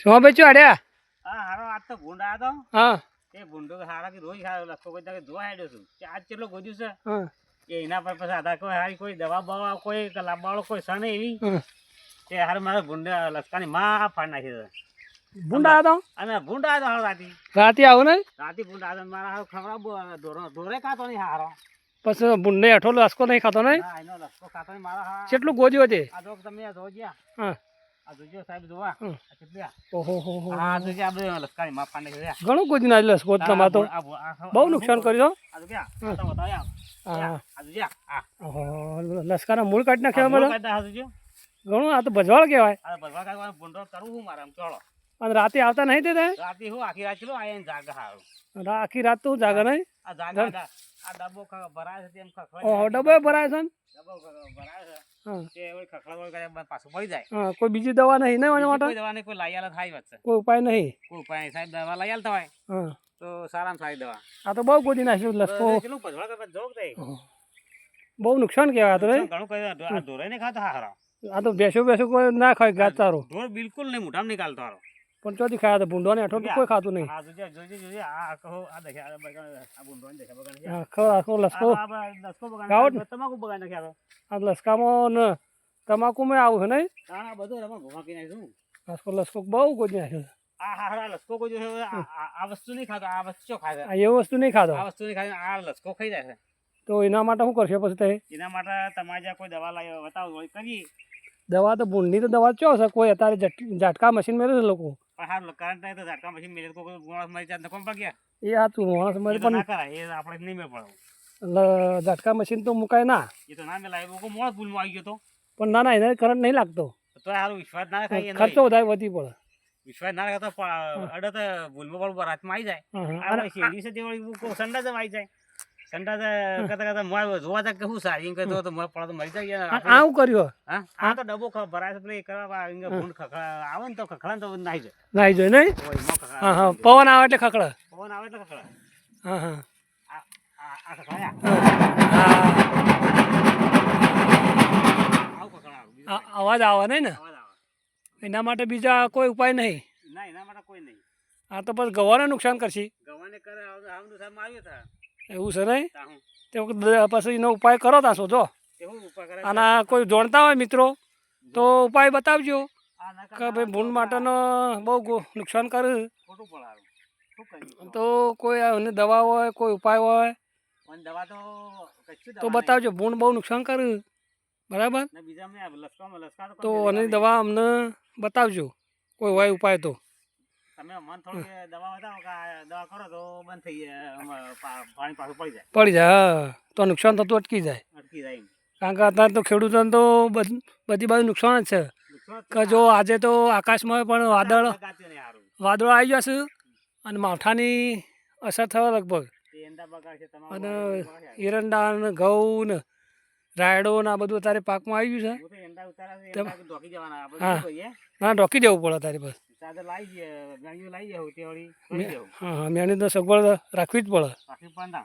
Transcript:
શું બેચ્યું આડ્યા? હા હારો આજ તો ભૂંડ આવ્યો હા. એ ભૂંડો હારા કે રોજ હારો લખો કોઈ તકે જોવા હેડ્યો છું. કે આજ કેટલો ગોજ્યું છે? હા. કે એના પર પછી આધા કોઈ હારી કોઈ દવા બવા કોઈ લાંબાવાળો કોઈ સણે એવી. તે હારે મારે ભૂંડ લસકાની માં ફાડ નાખી દે ભૂંડ આવ્યો અને ભૂંડ હારો રાતી. રાતે આવો ને રાતી ભૂંડ આવ્યો મારા હારો ખવડાવો ધોરો દોરે કાતો નહીં હારો. પછી ભૂંડને અઠો લસકો નહીં ખાતો નહીં? હા એનો લસકો ખાતો નહીં મારા કેટલું ગોજ્યો છે આ તો તમે જોજ્યા હા. ઘણું ગોજી નાખી લસકો તમારે તો આ ભૂ- આ ખવ- બહુ નુકસાન કર્યું લસકાના મૂળ કાઢી નાખ્યા જોજો. ઘણું આ તો ભજવાળ કહેવાય. અને રાતે આવતા નહીં તે? રાતે હું આખી રાત ચલો આયા ને જાગ હારું. આખી રાત તો જાગે નહીં? આ જાગ આ ડબ્બો ભરાય છે તેમ ડબ્બો ભરાય છે ને? ડબ્બો ભરાય છે. કોઈ બીજી દવા નહીં ને એના માટે? દવા નહીં કોઈ લાઈ આલે થાય વાત કોઈ ઉપાય નહીં? કોઈ ઉપાય નહીં સાહેબ દવા લઈ આલતા હોય. તો સારામાં સારી દવા. આ તો બહુ ગોદી નાખ્યું લસકો કેટલું બહુ નુકસાન કહેવાય તો ઘણું કહ્યું આ ઢોરે નહીં ખાતા હારા. આ તો બેસો બેસો કોઈ ના ખાય ઘાસ ચારો ઢોર બિલકુલ નહીં મોઢામાં નહીં કાલતો હારો. પણ ચોથી ખાયા તો ભૂંડો ને હેઠો તો કોઈ ખાતું નહીં આ જોજે જોજે જોજે આ આ કહો આ દેખે આ બગાડ આ બુંડોને દેખે બગાડ છે આખો આખો લસકો આ આ લસકો બગાડ ગાવટ ને? નાખ્યો, તમાકુ બગાડ નાખ્યા આ લસકામાં ને તમાકુમાં આવું છે નહીં આ બધું રમણ ભૂખા પી નાખ્યું આખો લસકો બહુ ગોજી નાખ્યું આ હારા લસકો કોઈ જો છે, આ આ- આ વસ્તુ નહીં ખાતો આ વસ્તુ શું ખાય છે? આ એ વસ્તુ નહીં ખાતો આ વસ્તુ નહીં ખાય આ લસકો ખાઈ જાય છે તો એના માટે શું કરશે પછી તે એના માટે તમારે જ્યાં કોઈ દવા લાવી હોય બતાવો વળી કરીએ દવા તો ભૂંડની તો દવા ચો છે કોઈ અત્યારે ઝટ- ઝાટકા મશીન મેળવે છે લોકો પણ હારું કરંટ નહીં તો ઝાટકા પછી મેલે કોઈ માણસ મરી જાય કોણ પડ ગયા એ હાથું માણસ તો પણ ના કરાય એ આપણે નહીં મેળ પડે લ- ઝાટકા મશીન તો મુકાય ના. એ તો ના મેલાય કોઈ મોણસ ભૂલમાં આવી ગયો તો. પણ ના ના એને કરંટ નહીં લાગતો. તો હારું વિશ્વાસ ના થાય ખર્ચો વધારે વધી પડે વિશ્વાસ ના રાખે તો પ- અડે તો ભૂલમાં પણ રાતમાં આવી જાય. હા, હા. આ શેરડી છે તે સંડા જ આવી જાય. જ કરતા કરતા મોય જોવા કે શું સારી? એમ તો મોય પડે તો મરી જાય આ- આ હા આ તો ડબો ખ- ભરાય છે પેલી કરવા આવે ખખડા આવે ને તો ખખડા તો નાહી જાય. નાઈ નહીં? ખખડા હા હા. પવન આવે એટલે ખકડે પવન આવે એટલે ખખડા હા હા. આ આ- આ ખખડાયા હા. આવું ખખડા આ અવાજ આવે નહીં ને? એના માટે બીજા કોઈ ઉપાય નહીં. ના એના માટે કોઈ નહીં. આ તો પછી ગવાને નુકસાન કરશે. ગવાને કરે આવ્યો હતા એવું છે નહીં? તે પછી એનો ઉપાય કરો તા શોધો આના કોઈ જોણતા હોય મિત્રો તો ઉપાય બતાવજો. કે ભાઈ ભૂંડ માટેનો બહુ નુકસાન કરે. તો? કોઈ એને દવા હોય કોઈ ઉપાય હોય તો. બતાવજો ભૂંડ બહુ નુકસાન કરે. બરાબર? તો એની દવા અમને બતાવજો. કોઈ હોય ઉપાય તો. તમે મન થોડી દવા બતાવો કે દવા કરો તો બંધ થઈ જાય પાણી પાછું પડી જાય. પડી જાય હા. તો નુકસાન થતું અટકી જાય. અટકી જાય કારણ કે અત્યારે તો ખેડૂતોને તો બધ- બધી બાજુ નુકસાન જ છે. કે જો આજે તો આકાશમાં પણ વાદળ. વાદળો આવી જશે અને માવઠાની અસર થવા લગભગ. અને. એરંડા ને ઘઉં ને રાયડો ને આ બધું અત્યારે પાકમાં આવી ગયું હા. છે ના ઢોકી જવું પડે તારી પાસે ચાદર લાવી દઈએ, ગાડીઓ લાવી જવું, તે વળી કરી દેવું. હા હા મેની તો સગવડ રાખવી જ પડે રાખવી પણ ના.